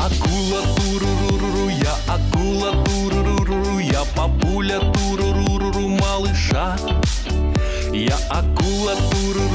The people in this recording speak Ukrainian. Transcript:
акула туруруру, я акула туруруру, я папуля туруруру малыша. Я акула туруру.